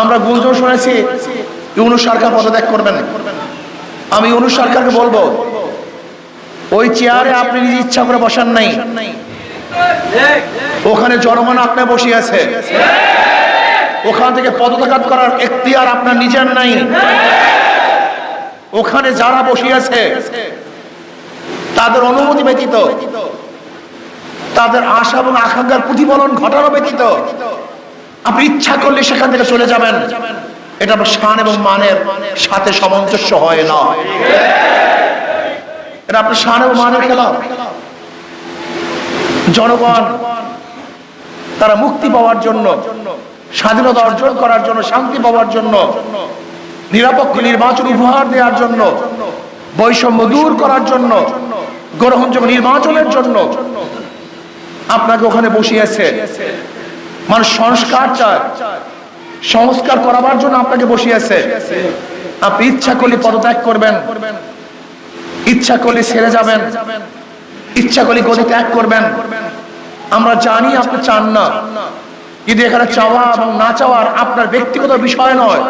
আমরা গুঞ্জন শুনেছি, ইউনুস সরকার পদত্যাগ করবেন আমি ইউনুস সরকারকে বলব, ওই চেয়ারে আপনি নিজে ইচ্ছা করে বসান নাই। ওখানে জনগণ আপনার আছে। ওখান থেকে পদত্যাগ করার এখতিয়ার আপনার নিজের নাই। ওখানে যারা বসিয়েছে তাদের অনুমতি ব্যতীত, তাদের আশা এবং আকাঙ্ক্ষার প্রতিফলন ঘটানো ব্যতীত আপনি ইচ্ছা করলে সেখান থেকে চলে যাবেন। এটা আপনার শান এবং মানের সাথে সামঞ্জস্য হয় না। এটা আপনার শান এবং মানের খেলা জনগণ, তারা মুক্তি পাওয়ার জন্য, স্বাধীনতা অর্জন করার জন্য, শান্তি পাওয়ার জন্য, নিরপেক্ষ নির্বাচন উপহার দেওয়ার জন্য, বৈষম্য দূর করার জন্য গ্রহণযোগ্য নির্বাচনের জন্য আপনাকে ওখানে বসিয়েছে। মানুষ সংস্কার চায়। সংস্কার করাবার জন্য আপনাকে বসিয়েছে। আপনি ইচ্ছা করলে পদত্যাগ করবেন। ইচ্ছা করলে ছেড়ে যাবেন। ইচ্ছা করলে গদি ত্যাগ করবেন। আমরা জানি আপনি চান না। কিন্তু এখানে চাওয়া এবং না চাওয়ার আপনার ব্যক্তিগত বিষয় নয়।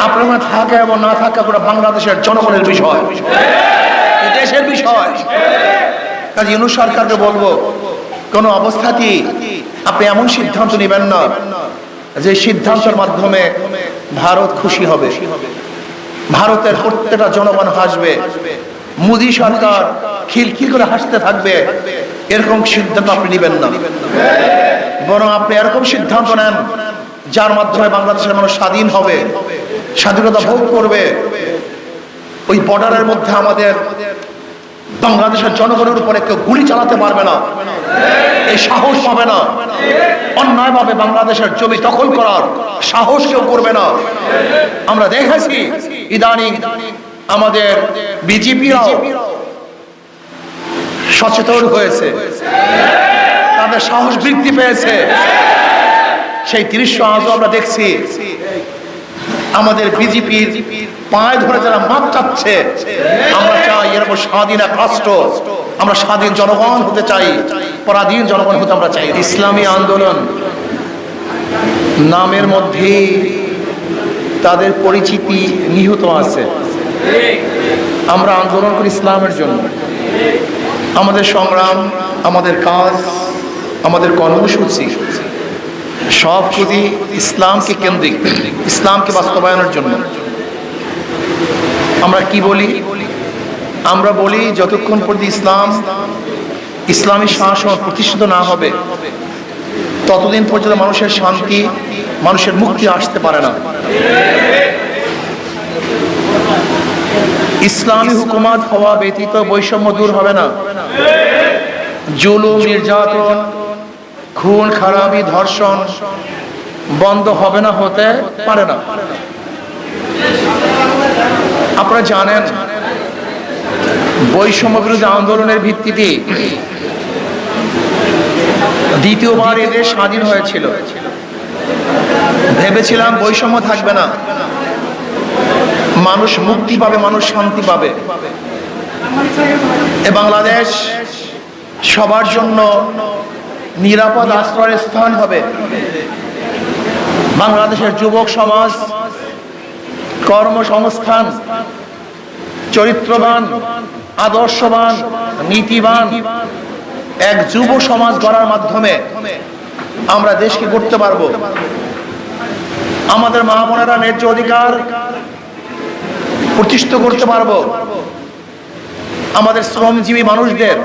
আপনার ওখানে থাকা এবং না থাকা পুরো বাংলাদেশের জনগণের বিষয়। দেশের বিষয়। কাজে ইউনুস সরকারকে বলব, কোনো অবস্থাতেই আপনি এমন সিদ্ধান্ত নেবেন না যে সিদ্ধান্তের মাধ্যমে ভারত খুশি হবে। ভারতের প্রত্যেকটা জনগণ হাসবে। মোদী সরকার খিলখিল করে হাসতে থাকবে। এরকম সিদ্ধান্ত আপনি নেবেন না। বরং আপনি এরকম সিদ্ধান্ত নেন যার মাধ্যমে বাংলাদেশের মানুষ স্বাধীন হবে, স্বাধীনতা ভোগ করবে। ওই বর্ডারের মধ্যে আমাদের বাংলাদেশের জনগণের উপরে কেউ গুলি চালাতে পারবে না। এই সাহস পাবে না। অন্যায়ভাবে বাংলাদেশের জমি দখল করার সাহস কেউ করবে না। আমরা দেখেছি, ইদানিং আমাদের বিজেপিরাও সচেতন হয়েছে। তাদের সাহস বৃদ্ধি পেয়েছে। সেই দৃশ্য আজও আমরা দেখছি। আমাদের বিজেপির পায়ে ধরে যারা মাপ চাচ্ছে, আমরা চাই এরকম স্বাধীন এক রাষ্ট্র। আমরা স্বাধীন জনগণ হতে চাই, পরাধীন জনগণ হতে আমরা চাই। ইসলামী আন্দোলন নামের মধ্যে তাদের পরিচিতি নিহত আছে। আমরা আন্দোলন করি ইসলামের জন্য। আমাদের সংগ্রাম, আমাদের কাজ, আমাদের কর্মসূচি সব কিছু ইসলামকে কেন্দ্রিক, ইসলামকে বাস্তবায়নের জন্য। আমরা কি বলি? আমরা বলি যতক্ষণ পর্যন্ত ইসলাম, ইসলামী শাসন প্রতিষ্ঠিত না হবে, ততদিন পর্যন্ত মানুষের শান্তি, মানুষের মুক্তি আসতে পারে না। ইসলামী হুকুমাত হওয়া ব্যতীত বৈষম্য দূর হবে না। জুলুম, নির্যাতন, খুন, খারাপি, ধর্ষণ বন্ধ হবে না, হতে পারে না। আপনারা জানেন, বৈষম্য বিরোধী আন্দোলনের ভিত্তিতে দ্বিতীয়বার এদেশ স্বাধীন হয়েছিল। ভেবেছিলাম বৈষম্য থাকবে না। মানুষ মুক্তি পাবে, মানুষ শান্তি পাবে। এ বাংলাদেশ সবার জন্য নিরাপদ আশ্রয়ের স্থান হবে। বাংলাদেশের যুবক সমাজ কর্মসংস্থান, চরিত্রবান, আদর্শবান, নীতিবান, এক যুব সমাজ গড়ার মাধ্যমে আমরা দেশকে গড়তে পারব। আমাদের মা বোনেরা ন্যায্য অধিকার প্রতিষ্ঠিত করতে পারব। আমাদের শ্রমজীবী মানুষদের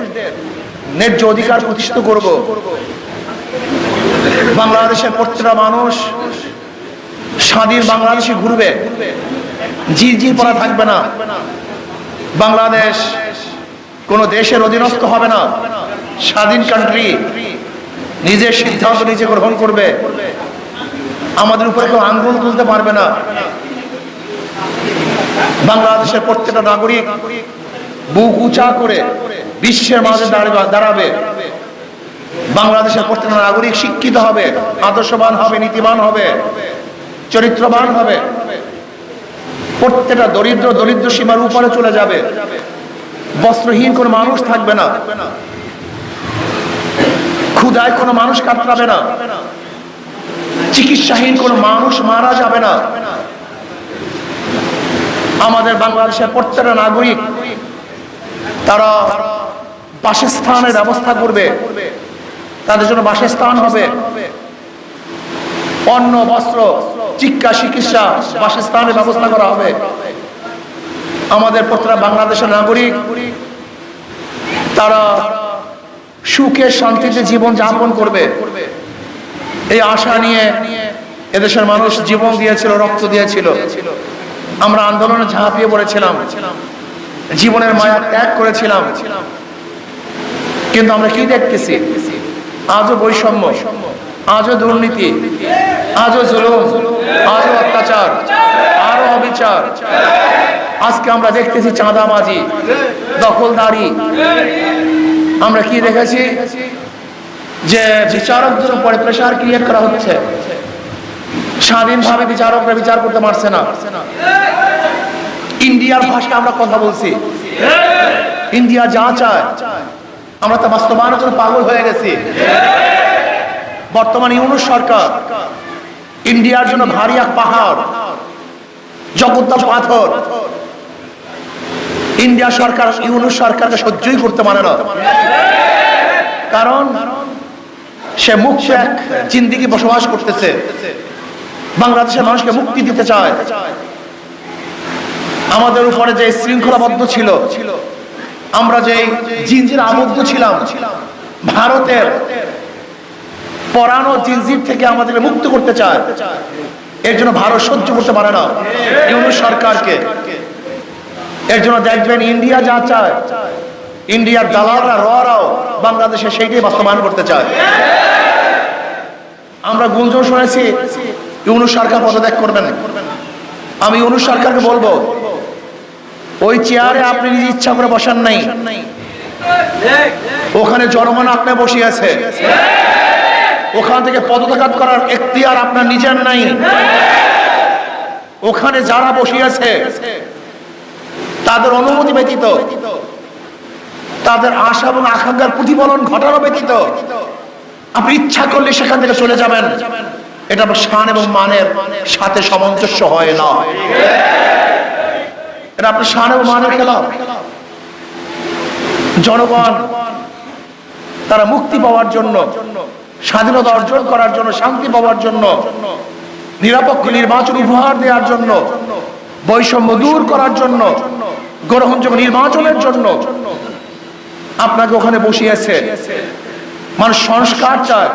ন্যায্য অধিকার প্রতিষ্ঠিত করব। বাংলাদেশের প্রত্যেকটা মানুষ স্বাধীন বাংলাদেশে ঘুরবে। জি জি পড়া থাকবে না। বাংলাদেশ কোন দেশের অধীনস্থ হবে না। স্বাধীন কান্ট্রি নিজের সিদ্ধান্ত নিজে গ্রহণ করবে। আমাদের উপরে কেউ আঙ্গুল তুলতে পারবে না। বাংলাদেশের প্রত্যেকটা নাগরিক বুক উঁচা করে বিশ্বের মাঝে দাঁড়াবে- দাঁড়াবে। বাংলাদেশের প্রত্যেকটা নাগরিক শিক্ষিত হবে, আদর্শবান হবে, নীতিবান হবে। চরিত্রবান হবে। প্রত্যেকটা দরিদ্র দরিদ্র সীমার উপরে চলে যাবে। বস্ত্রহীন কোনো মানুষ থাকবে না। ক্ষুদায় কোনো মানুষ কাতরাবে না। চিকিৎসাহীন কোনো মানুষ মারা যাবে না। আমাদের বাংলাদেশের প্রত্যেকটা নাগরিক, তারা বাসস্থানের ব্যবস্থা করবে। তাদের জন্য বাসস্থান হবে। অন্ন, বস্ত্র চিকিৎসা চিকিৎসা, বাসস্থানের ব্যবস্থা করা হবে। আমাদের প্রত্যেকটা বাংলাদেশের নাগরিক, তারা সুখে, শান্তিতে জীবন যাপন করবে। এই আশা নিয়ে এদেশের মানুষ জীবন দিয়েছিল, রক্ত দিয়েছিল। আমরা আন্দোলনে ঝাঁপিয়ে পড়েছিলাম। জীবনের মায়া ত্যাগ করেছিলাম। কিন্তু আমরা কি দেখতেছি? আজও বৈষম্য, আজও দুর্নীতি আজও জুলুম, আজও অত্যাচার আরও অবিচার। আজকে আমরা দেখতেছি চাঁদাবাজি দখলদারি আমরা কি দেখেছি? যে বিচারকদের উপরে প্রেশার ক্রিয়েট করা হচ্ছে। স্বাধীনভাবে বিচারকরা বিচার করতে পারছে না। ইন্ডিয়ার ভাষায় আমরা কথা বলছি। ইন্ডিয়া যা চায়, আমরা তা বাস্তবায়নের জন্য পাগল হয়ে গেছি। বর্তমান ইউনুস সরকার ইন্ডিয়ার জন্য ভারী এক পাহাড়, জগদ্দল পাথর। ইন্ডিয়া সরকার ইউনুস সরকারকে সহ্যই করতে পারে না। কারণ সে মুক্ত এক জিন্দিগি বসবাস করতেছে। বাংলাদেশের মানুষকে মুক্তি দিতে চায়। আমাদের উপরে যে শৃঙ্খলাবদ্ধ ছিল, আমরা যে জিনজির আবদ্ধ ছিলাম, ভারতের পরানো জিনজির থেকে আমাদের মুক্ত করতে চায়। এর জন্য ভারত সহ্য করতে পারে না। ইউনুস সরকারকে। এর জন্য দেখবেন ইন্ডিয়া যা চায়, ইন্ডিয়ার দালালরা ররাও বাংলাদেশে সেইটাই বাস্তবায়ন করতে চায়। আমরা গুঞ্জন শুনেছি, ইউনুস সরকার পদত্যাগ করবেন। আমি ইউনুস সরকারকে বলব, ওই চেয়ারে আপনি নিজে ইচ্ছা করে বসান নাই। ওখানে জনগণ আপনি বসে আছে ওখান থেকে পদত্যাগ করার এখতিয়ার আপনার নিজের নাই। ওখানে যারা বসিয়েছে, তাদের অনুমতি ব্যতীত, তাদের আশা এবং আকাঙ্ক্ষার প্রতিফলন ঘটানো ব্যতীত, আপনি ইচ্ছা করলে সেখান থেকে চলে যাবেন। এটা আমার শান এবং মানের সাথে সামঞ্জস্য হয় না। এটা আপনার শান এবং মানের খেলা জনগণ, তারা মুক্তি পাওয়ার জন্য স্বাধীনতা অর্জন করার জন্য, শান্তি পাওয়ার জন্য, নিরপেক্ষ নির্বাচন উপহার দেওয়ার জন্য, বৈষম্য দূর করার জন্য গ্রহণযোগ্য নির্বাচনের জন্য আপনাকে ওখানে বসিয়েছে। মানুষ সংস্কার চায়,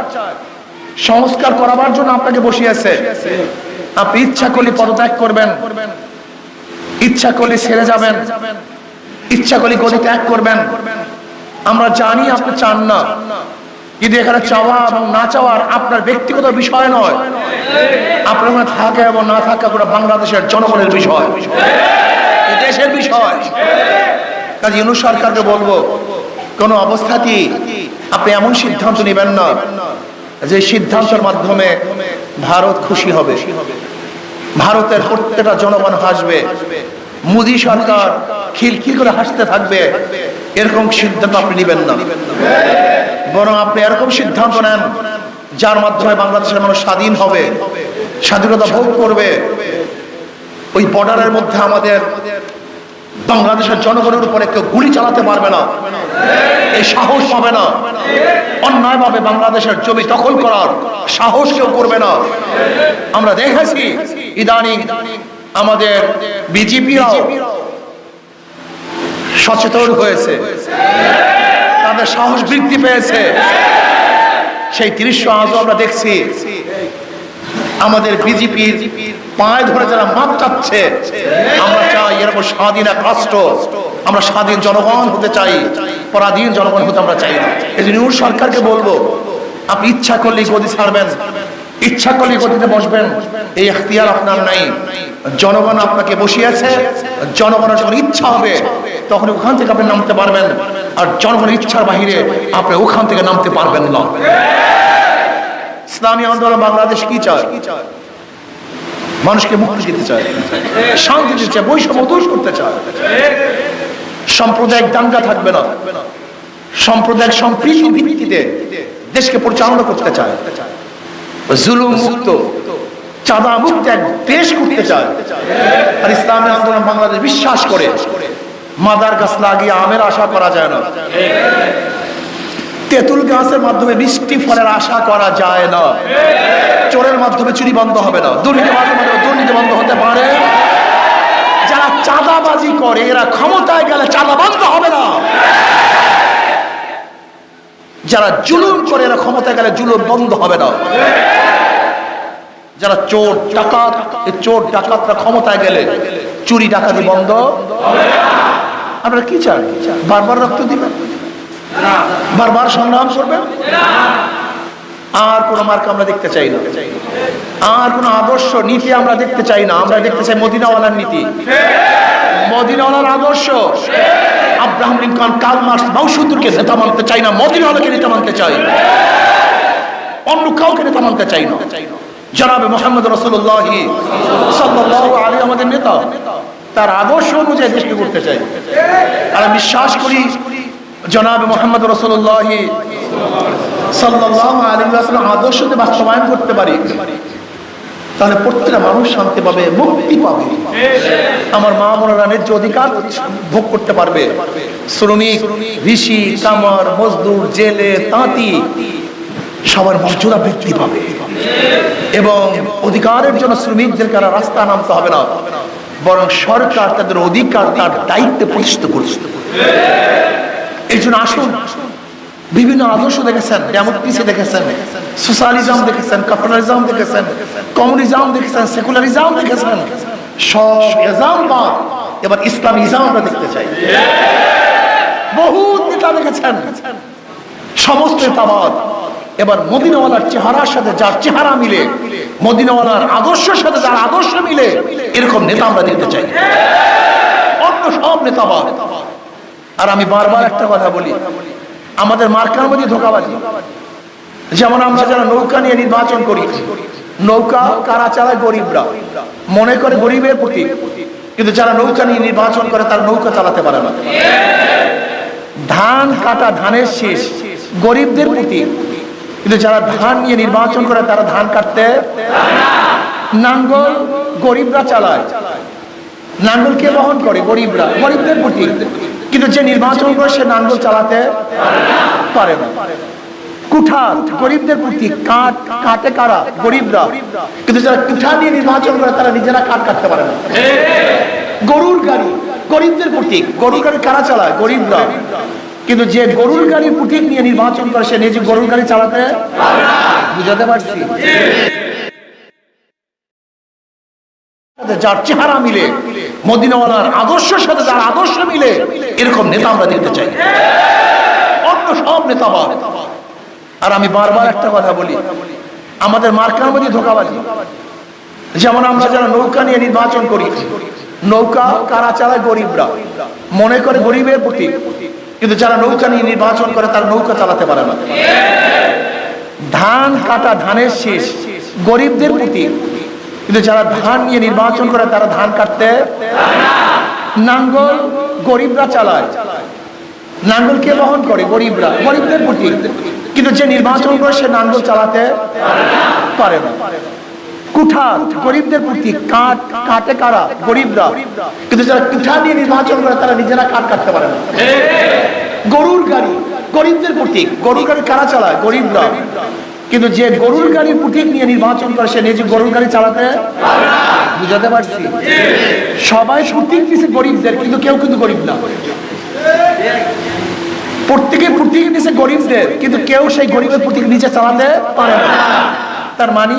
সংস্কার করাবার জন্য আপনাকে বসিয়েছে। আপনি ইচ্ছা করলে পদত্যাগ করবেন, ইচ্ছা করলে ছেড়ে যাবেন, ইচ্ছা করলে গতি ত্যাগ করবেন। আমরা জানি আপনি চান না। কিন্তু এখানে চাওয়া এবং না চাওয়ার আপনার ব্যক্তিগত বিষয় নয়। আপনার মনে থাকে এবং না থাকা পুরো বাংলাদেশের জনগণের বিষয়। দেশের বিষয়। কাজে ইউনুস সরকারকে বলব, কোন অবস্থাতেই আপনি এমন সিদ্ধান্ত নেবেন না যে সিদ্ধান্তের মাধ্যমে ভারত খুশি হবে। ভারতের প্রত্যেকটা জনগণ হাসবে। মোদী সরকার খিলখিল করে হাসতে থাকবে। এরকম সিদ্ধান্ত আপনি নেবেন না। বরং আপনি এরকম সিদ্ধান্ত নেন, যার মাধ্যমে বাংলাদেশের মানুষ স্বাধীন হবে, স্বাধীনতা ভোগ করবে। ওই বর্ডারের মধ্যে আমাদের বাংলাদেশের জনগণের উপরে কেউ গুলি চালাতে পারবে না। এই সাহস পাবে না। অন্যায়ভাবে বাংলাদেশের জমি দখল করার সাহস কেউ করবে না। আমরা দেখেছি ইদানিং আমাদের বিজেপিরাও সচেতন হয়েছে। তাদের সাহস বৃদ্ধি পেয়েছে। সেই দৃশ্য আজও আমরা দেখছি। আমাদের বিজেপির পায়ে ধরে যারা মাপ চাচ্ছে আমরা চাই এরকম স্বাধীন এক রাষ্ট্র। আমরা স্বাধীন জনগণ হতে চাই। পরাধীন জনগণ হতে আমরা চাই এই জন্য সরকারকে বলব, আপনি ইচ্ছা করলেই গদি ছাড়বেন। ইচ্ছা করলে গদিতে বসবেন। এই এখতিয়ার আপনার নাই। জনগণ আপনাকে বসিয়েছে। জনগণের যখন ইচ্ছা হবে তখন ওখান থেকে আপনি নামতে পারবেন। আর জনগণের ইচ্ছার বাহিরে আপনি ওখান থেকে নামতে পারবেন না। ইসলামী আন্দোলন বাংলাদেশ কি চায়? মানুষকে মুক্তি দিতে চায়, শান্তি দিতে চায়, বৈষম্য দূর করতে চায়। সাম্প্রদায়িক দাঙ্গা থাকবে না। সাম্প্রদায়িক সম্প্রীতি ভিত্তিতে দেশকে পরিচালনা করতে চায়। জুলুম মুক্ত চাঁদা মুক্ত এক দেশ করতে চায়। আর ইসলামী আন্দোলন বাংলাদেশ বিশ্বাস করে। মাদার গাছ লাগিয়ে আমের আশা করা যায় না। তেঁতুল গাছের মাধ্যমে মিষ্টি ফলের আশা করা যায় না। চোরের মাধ্যমে চুরি বন্ধ হবে না। দুর্নীতি মাধ্যমে দুর্নীতি বন্ধ হতে পারে। যারা চাঁদাবাজি করে, এরা ক্ষমতায় গেলে চাঁদা বন্ধ হবে না। যারা জুলুম করে, এরা ক্ষমতায় গেলে জুলুম বন্ধ হবে না। যারা চোর, ডাকাত চোর, ডাকাতরা ক্ষমতায় গেলে চুরি, ডাকাতি বন্ধ আপনারা কি চান? বারবার রক্ত দিবেন? বারবার সংগ্রাম করবেন? আর কোন মার্ক আমরা দেখতে চাই না। আর কোন আদর্শ নীতি আমরা দেখতে চাই না। আমরা দেখতে চাই মদিনাওয়ালার নীতি। মদিনাওয়ালার আদর্শ। আব্রাহাম লিঙ্কন কাল মার্কস বাউসুদ্দুরকে নেতা মানতে চাই না। মদিনাওয়ালাকে নেতা মানতে চাই। অন্য কাউকে নেতা মানতে চাই না। জনাবে মোহাম্মদ রসুল্লাহ সাল্লাহ আলী আমাদের নেতা। তার আদর্শ অনুযায়ী দেশকে করতে চাই। আর বিশ্বাস করি, জনাবে মোহাম্মদ রসুল্লাহ সাল্লাহ আদর্শকে বাস্তবায়ন করতে পারি, তাহলে প্রত্যেকটা মানুষ শান্তি পাবে, মুক্তি পাবে। আমার মা বোনেরা ন্যায্য অধিকার ভোগ করতে পারবে। শ্রমিক, ঋষি, কামার, মজদুর, জেলে, তাঁতি, সবার মর্যাদা বৃদ্ধি পাবে। এবং অধিকারের জন্য শ্রমিকদের আর রাস্তা নামতে হবে না। বরং সরকার তাদের অধিকার, তার দায়িত্বে প্রতিষ্ঠিত করছে। এই জন্য আসুন, বিভিন্ন আদর্শ দেখেছেন ডেমোক্রেসি দেখেছেন সোশ্যালিজম দেখেছেন ক্যাপিটালিজম দেখেছেন কমিউনিজম দেখেছেন সেকুলারিজম দেখেছেন, সব এজাম এবার ইসলাম আমরা দেখতে চাই। বহু নেতা দেখেছেন, সমস্ত নেতাবাদ এবার মদিনাওয়ালার চেহারার সাথে যার চেহারা মিলে মদিনাওয়ালার আদর্শের সাথে যার আদর্শ মিলে, এরকম নেতা আমরা দেখতে চাই। অন্য সব নেতাবাদ আর আমি বারবার একটা কথা বলি, আমাদের মার্কার মধ্যে ধোকাবাজি। যেমন আমরা যারা নৌকা নিয়ে নির্বাচন করি, নৌকা কারা চালায় গরিবরা? মনে করে গরিবের প্রতি। কিন্তু যারা নৌকা নিয়ে নির্বাচন করে, তারা নৌকা চালাতে পারে না। ধান কাটা ধানের শেষ, গরিবদের প্রতি। কিন্তু যারা ধান নিয়ে নির্বাচন করে তারা ধান কাটতে নাঙ্গল গরিবরা চালায়। নাঙ্গল কে বহন করে? গরিবরা। গরিবদের প্রতি কিন্তু যে নির্বাচন করে সে নাঙ্গল চালাতে পারে না। কুঠার, গরিবদের প্রতি কাঠ, কাটে কারা? গরিবরা। কিন্তু যারা কুঠা নিয়ে নির্বাচন করে তারা নিজেরা কাঠ কাটতে পারে না। গরুর গাড়ি, গরিবদের প্রতীক গরুর গাড়ি কারা চালায়? গরিবরা। কিন্তু যে গরুর গাড়ি প্রতীক নিয়ে নির্বাচন করে, সে নিজে গরুর গাড়ি চালাতে বুঝাতে পারছি? যার চেহারা মিলে, মদিনাওয়ালার আদর্শের সাথে যার আদর্শ মিলে, এরকম নেতা আমরা দেখতে চাই। অন্য সব নেতাবাদ আর আমি বারবার একটা কথা বলি, আমাদের মার্কার মধ্যে ধোকাবাজি। যেমন আমরা যারা নৌকা নিয়ে নির্বাচন করি, নৌকা কারা চালায় গরিবরা? মনে করে গরিবের প্রতি। কিন্তু যারা নৌকা নিয়ে নির্বাচন করে, তারা নৌকা চালাতে পারে না। ধান কাটা ধানের শেষ গরিবদের প্রতি। কিন্তু যারা ধান নিয়ে নির্বাচন করে, তারা ধান কাটতে নাঙ্গল গরিবরা চালায়। নাঙ্গল কে বহন করে? গরিবরা, গরিবদের প্রতি। কিন্তু যে নির্বাচন করে, সে নাঙ্গল চালাতে পারে না। কুঠার, গরিবদের প্রতি কাঠ কাটে কারা গরিবরা। কিন্তু যারা কুঠা নিয়ে নির্বাচন করে, তারা নিজেরা কাঠ কাটতে পারে না। গরুর গাড়ি, গরিবদের প্রতীক গরুর গাড়ি কারা চালায়? গরিবরা। কিন্তু যে গরুর গাড়ির প্রতীক নিয়ে নির্বাচন করে, সে নিজে গরুর গাড়ি চালাতে বুঝাতে পারছি? সবাই প্রতীক দিছে গরিবদের, কিন্তু কেউ কিন্তু গরিব না। প্রত্যেকে প্রতীক দিছে গরিবদের, কিন্তু কেউ সেই গরিবের প্রতীক নিচে চালাতে পারে না। তার মানে?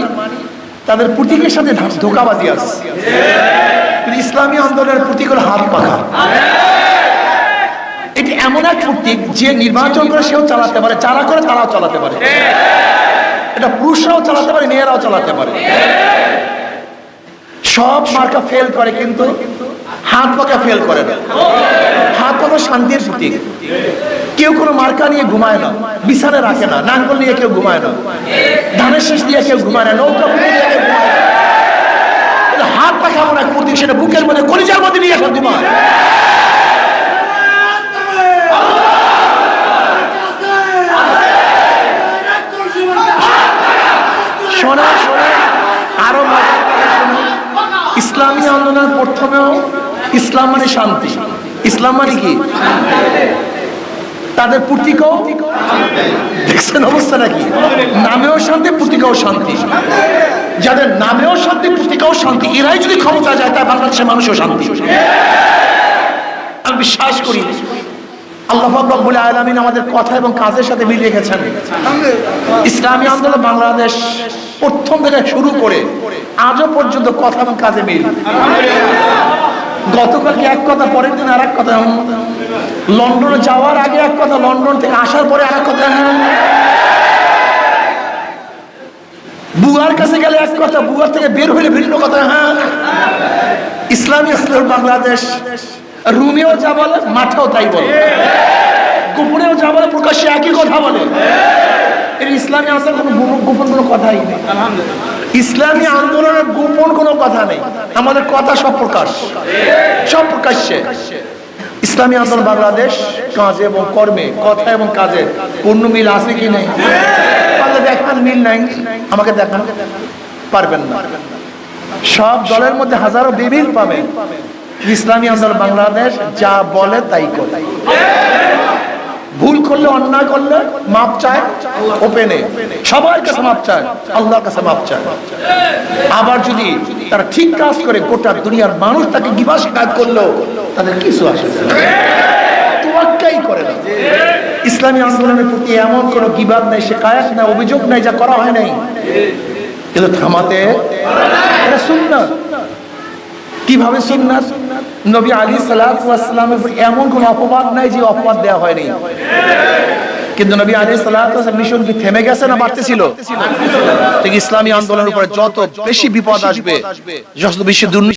তাদের প্রতীকের সাথে ধোকাবাজি আছে। ইসলামী আন্দোলনের প্রতীক হল হাত পাখা এটি এমন এক প্রতীক যে নির্বাচন করে সেও চালাতে পারে, যারা করে তারাও চালাতে পারে। এটা পুরুষরাও চালাতে পারে, মেয়েরাও চালাতে পারে। সব মার্কা ফেল করে কিন্তু হাত পাকা ফেল করে না। হাত পাকা শান্তির প্রতীক। কেউ কোনো মার্কা নিয়ে ঘুমায় না, বিছানা রাখে না নাঙ্গল নিয়ে কেউ ঘুমায় না, ধানের শেষ দিয়ে কেউ ঘুমায় না, নৌকা হাত পাখা আমরা কুর্তি সেটা বুকের মধ্যে কলিজার মধ্যে নিয়ে এখন ঘুমায়। ইসলামী আন্দোলনের প্রথমেও ইসলাম মানে শান্তি। ইসলাম মানে কি? তাদের প্রতীকও দেখছেন অবস্থাটা কি নামেও শান্তি প্রতীকও শান্তি। যাদের নামেও শান্তি প্রতীকও শান্তি, এরাই যদি ক্ষমতা যায়, তাই বাংলাদেশের মানুষও শান্তি। আমি বিশ্বাস করি, আল্লাহ আমাদের কথা এবং কাজের সাথে গেছেন। ইসলামী বাংলাদেশ প্রথম শুরু করে আজও পর্যন্ত কথা এবং কাজে গতকালকে এক কথা, পরের দিন আর এক কথা। লন্ডনে যাওয়ার আগে এক কথা, লন্ডন থেকে আসার পরে আর এক কথা। বুয়ার কাছে গেলে এক কথা, বুয়ার থেকে বের হইলে ভিন্ন কথা। হ্যাঁ ইসলামী আন্দোলন বাংলাদেশ। রুমেও যা বলে, মাঠেও তাই বলে। গোপনেও যা বলে, প্রকাশ্যে একই কথা বলে। এর ইসলামী আন্দোলন কোনো গোপন কোনো কথাই নেই। ইসলামী আন্দোলনের গোপন কোনো কথা নেই। আমাদের কথা সব প্রকাশ। সব প্রকাশ্যে। ইসলামী আন্দোলন বাংলাদেশ কাজে এবং কর্মে, কথা এবং কাজে পূর্ণ মিল আছে কি নেই? দেখান মিল নাই। আমাকে দেখান। পারবেন না। সব দলের মধ্যে হাজারো বিবিল পাবেন ইসলামী আন্দোলন বাংলাদেশ যা বলে তাই করে। ভুল করলে অন্যায় করলে মাপ চায় ওপেনে সবার কাছে মাপ চায়, আল্লাহর কাছে মাপ চায়। আবার যদি তারা ঠিক কাজ করে, গোটা দুনিয়ার মানুষ তাকে গিবা শিকায়ত করল তাদের কিছু আসে। তোয়াক্কাই করে না। ইসলামী আন্দোলনের প্রতি এমন কোনো গিবাদ নাই শেখায়াত নাই, অভিযোগ নাই, যা করা হয় নাই। কিন্তু থামাতে এটা সুন্নাত। কীভাবে সুন্নাত? নবী আলী সালাতামের উপর এমন কোনো অপবাদ নাই যে অপবাদ দেওয়া হয়নি। কিন্তু নবী আলী সালাম মিশন কি থেমে গেছে না বাড়তেছিল? ঠিক ইসলামী আন্দোলনের উপরে যত বেশি বিপদ আসবে, যত বেশি দুর্নীতি